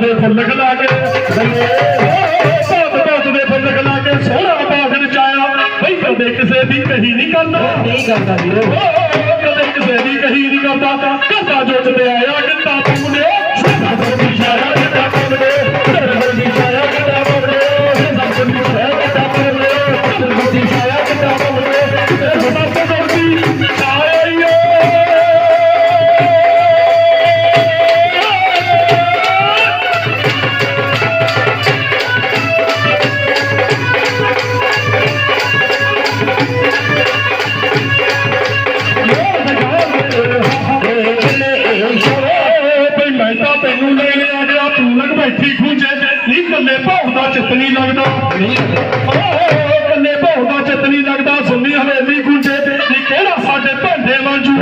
ਦੇ ਫੁੱਲ ਖਲਾ ਕੇ ਲਈਏ ਭਾਤ ਭਾਤ ਦੇ ਫੁੱਲ ਖਲਾ ਕੇ ਸੋਹਣਾ ਬਾਗ ਰਚਾਇਆ ਬਈ ਕਦੇ ਕਿਸੇ ਦੀ ਕਹੀ ਨਹੀਂ ਕਰਦਾ। ਨਹੀਂ ਕਰਦਾ ਵੀਰੋ। ਕਦੇ ਕਿਸੇ ਦੀ ਕਹੀ ਨਹੀਂ ਕਰਦਾ। ਕਰਦਾ ਜੋ ਤੇ ਆਇਆ ਕਿਤਾ ਤੁਮਨੇ ਸਾਡਾ ਵਰਗੀ ਸ਼ਾਇਆ ਕਿਤਾ ਚਿੱਤ ਨਹੀਂ ਲੱਗਦਾ। ਓ ਕੱਲੇ ਭਾਉ ਦਾ ਚਿੱਤ ਨਹੀਂ ਲੱਗਦਾ। ਸੁੰਨੀ ਹਵੇਲੀ ਖੂੰਜੇ ਨੀ ਕਿਹੜਾ ਸਾਡੇ ਭਾਂਡੇ ਮਾਂਜੂ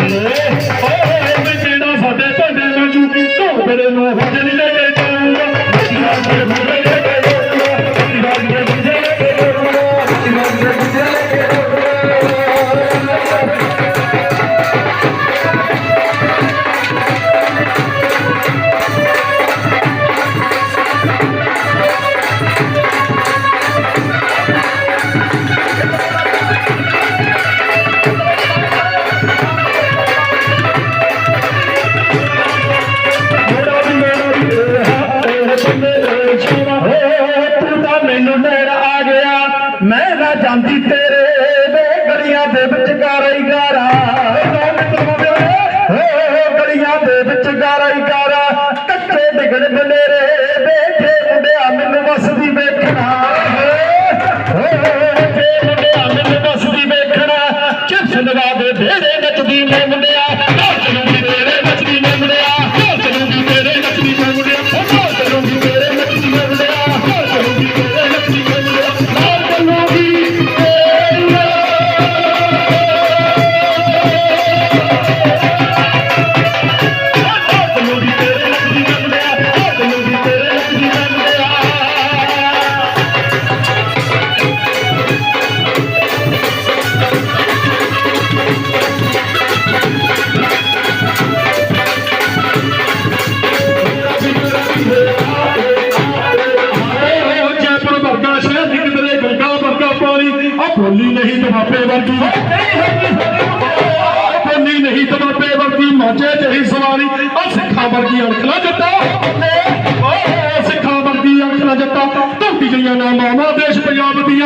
ਮੈਨੂੰ ਲੈਣ ਆ ਗਿਆ। ਮੈਂ ਨਾ ਜਾਂਦੀ ਤੇਰੇ ਵੇ ਗਲੀਆਂ ਦੇ ਵਿੱਚ ਗਾਰਾ। ਹੀ ਗਾਰਾ ਹੋ, ਗਲੀਆਂ ਦੇ ਵਿੱਚ ਗਾਰਾ ਹੀ ਗਾਰਾ। ਕੱਚੇ ਡਿਗਣ ਬਨੇਰੇ ਬੋਲੀ ਨਹੀਂ ਤਮਾਪੇ ਵਰਗੀ। ਆਹ ਬੋਲੀ ਨਹੀਂ ਤਮਾਪੇ ਵਰਗੀ, ਮਾਝੇ ਜਹੀ ਸਵਾਰੀ। ਆ ਸਿੱਖਾਂ ਵਰਗੀ ਅਣਖਲਾ ਜੱਟਾ। ਓ ਸਿੱਖਾਂ ਵਰਗੀ ਅਣਖਲਾ ਜੱਟਾ। ਧੋਤੀ ਗਈਆਂ ਨਾ ਮਾਮਾ ਦੇਸ਼ ਪੰਜਾਬ ਦੀਆਂ।